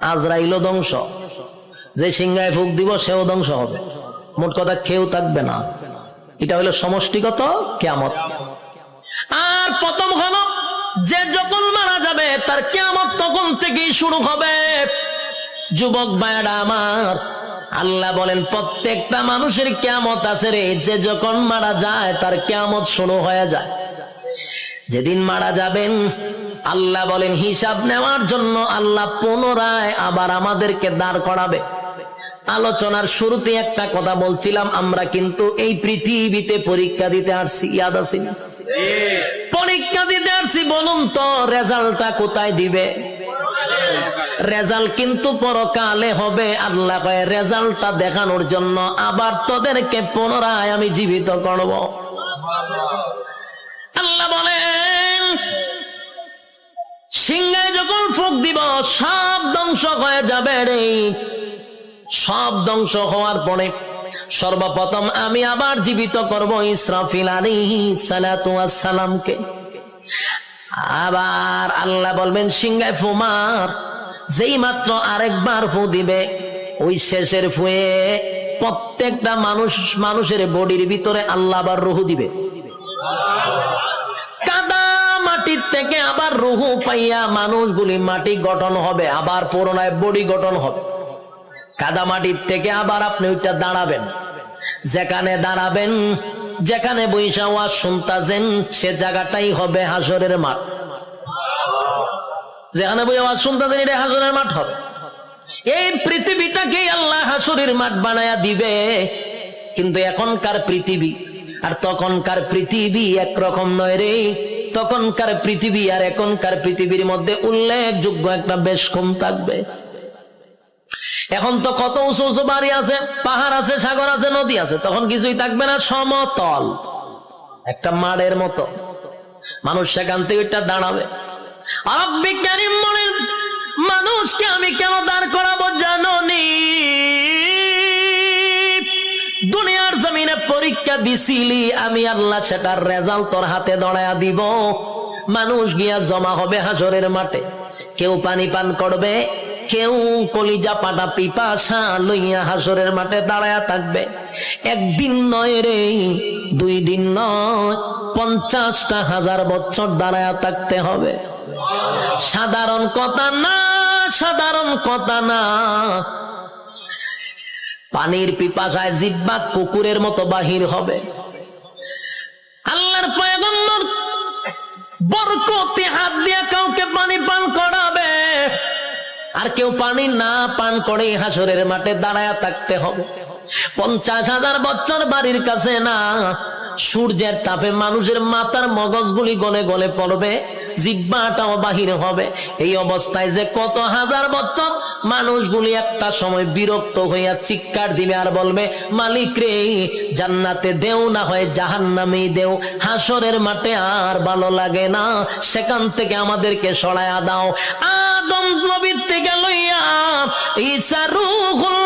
আজরাইলও ধ্বংস। যে সিংহায় ফুক দিব, সেও ধ্বংস হবে। মোট কথা কেউ থাকবে না। এটা হলো সমষ্টিগত কেয়ামত। আর প্রথম হলো, যে যখন মারা যাবে, তার কেয়ামত তখন থেকেই শুরু হবে। যুবক ভাইয়ারা আমার, আল্লাহ বলেন, প্রত্যেকটা মানুষের কেয়ামত আছে রে। যে যখন মারা যায়, তার কেয়ামত শুরু হয়ে যায়। যেদিন মারা যাবেন আল্লাহ বলেন, হিসাব নেওয়ার জন্য আল্লাহ পুনরায় আবার আমাদেরকে দাঁড় করাবে। আলোচনার শুরুতে একটা কথা বলছিলাম, আমরা কিন্তু এই পৃথিবীতে পরীক্ষা দিতে আসছি, ইয়াদ আছি না? পরীক্ষা দিতে আসছি, বলুন তো, রেজাল্টটা কোথায় দিবে? রেজাল্ট কিন্তু পরকালে হবে, আল্লাহ কয়, রেজাল্টটা দেখানোর জন্য আবার তোদেরকে পুনরায় আমি জীবিত করব। আল্লাহ বলেন সিংহায় যখন ফুক দিব, সব ধ্বংস হয়ে যাবে রে। সব ধ্বংস হওয়ার পরে সর্বপ্রথম আমি আবার জীবিত করব ইসরাফিল আলী সালামকে আবার আল্লাহ বলবেন সিংহায় ফুমার যেই মাত্র আরেকবার ফু দিবে, ওই শেষের ফুয়ে প্রত্যেকটা মানুষ, মানুষের বডির ভিতরে আল্লাহ আবার রুহু দিবে কাদা মাটির থেকে আবার রুহু পাইয়া মানুষগুলি মাটি গঠন হবে, আবার পুরোনায় বডি গঠন হবে। কাদা মাটির থেকে আবার আপনি ওইটা দাঁড়াবেন। যেখানে দাঁড়াবেন, যেখানে বৈশা ওয়াজ শুনতাছেন, সে জায়গাটাই হবে হাসরের মাঠ। যেখানে বই আওয়াজ শুনতাছেন এটা হাসরের মাঠ হবে। এই পৃথিবীটাকে আল্লাহ হাসরের মাঠ বানায়া দিবে, কিন্তু এখনকার পৃথিবী, আর তখনকার পৃথিবী একরকম নয় রে। তখনকার পৃথিবী আর এখনকার পৃথিবীর মধ্যে উল্লেখযোগ্য একটা বেশ কম থাকবে। এখন তো কত উঁচু উঁচু বাড়ি আছে, পাহাড় আছে, সাগর আছে, নদী আছে, তখন কিছুই থাকবে না, সমতল। একটা মাড়ের মতো। মানুষ সেখান থেকে ওইটা দাঁড়াবে। আর বিজ্ঞানী মনে মানুষকে আমি কেন দাঁড় করাবো জানো নি পরীক্ষা দিছিলি, আমি আল্লাহ সেটার রেজাল্ট তোর হাতে দড়ায়া দিব। মানুষ গিয়া জমা হবে হাসরের মাঠে। কেউ পানি পান করবে, কেউ কলিজা পাটা পিপাসা লইয়া হাসরের মাঠে দাঁড়ায়া থাকবে। একদিন নয় রে, দুই দিন নয়, পঞ্চাশটা হাজার বছর দাঁড়ায়া থাকতে হবে। সাধারণ কথা না, সাধারণ কথা না। পানির পিপাসায় জিব্বা কুকুরের মতো বাহির হবে। আল্লাহর পয়গম্বর বরকতে হাত দিয়া কাউকে পানি পান করাবে। আর কেউ পানি না পান করে হাসরের মাঠে দাঁড়ায়া থাকতে হবে। পঞ্চাশ হাজার বছর বাড়ির কাছে না, সূর্যের তাপে মানুষের মাথার মগজগুলি গলে গলে পড়বে। জিব্বাটাও বাহির হবে। এই অবস্থায় যে কত হাজার বছর মানুষগুলি একটা সময় বিরক্ত হইয়া চিৎকার দিবে আর বলবে, মালিক রে, জান্নাতে দেও না হয় জাহান নামেই দেও। হাসরের মাঠে আর ভালো লাগে না। সেখান থেকে আমাদেরকে সরায়া দাও। আদম নবীর থেকে লইয়া রুহুল্লাহ পর্যন্ত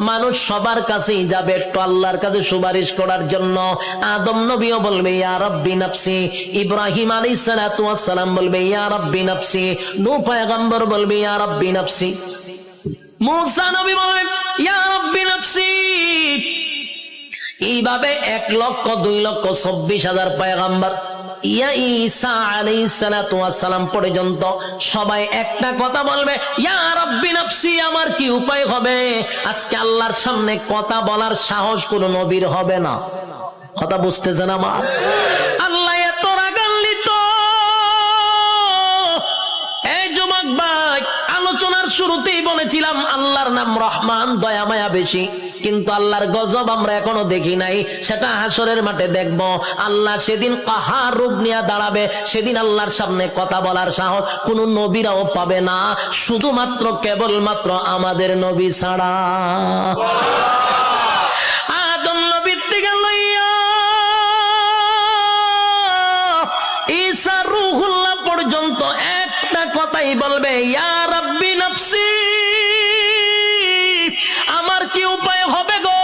মানুষ সবার কাছেই যাবে একটু আল্লাহর কাছে সুপারিশ করার জন্য। আদম নবীও বলবে, ইয়া রব্বি নাফসি। ইব্রাহিম আলাইহিস সালাতু ওয়াস সালাম বলবে, ইয়া রব্বি নাফসি। নূহ পয়গম্বর বলবে, ইয়া রব্বি নাফসি। মুসা নবী বলবে, ইয়া রব্বি নাফসি। এইভাবে এক লক্ষ, দুই লক্ষ, চব্বিশ হাজার পয়গাম্বার ইয়া ঈসা আলাইহিস সালাতু ওয়াস সালাম পর্যন্ত সবাই একটা কথা বলবে, ইয়া রাব্বি নাফসি, আমার কি উপায় হবে? আজকে আল্লাহর সামনে কথা বলার সাহস কোন নবীর হবে না। কথা বুঝতেছেন আমার? শুরুতেই বলেছিলাম, আল্লাহর নাম রহমান, দয়া মায়া বেশি। কিন্তু আল্লাহর গজব আমরা এখনও দেখি নাই। সেটা হাসরের মাঠে দেখব। আল্লাহ সেদিন কাহার রূপ নিয়ে দাঁড়াবে? সেদিন আল্লাহর সামনে কথা বলার সাহস কোন নবীরাও পাবে না। শুধুমাত্র কেবলমাত্র আমাদের নবী ছাড়া। আমার কি উপায় হবে গো?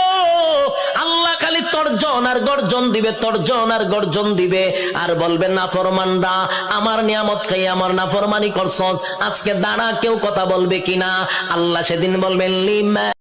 আল্লাহ খালি তর্জন আর গর্জন দিবে, তর্জন আর গর্জন দিবে। আর বলবে না ফরমানরা আমার নিয়ামত খাই আমার না ফরমানি করছস। আজকে দাঁড়া, কেউ কথা বলবে কিনা? আল্লাহ সেদিন বলবেন, লিমা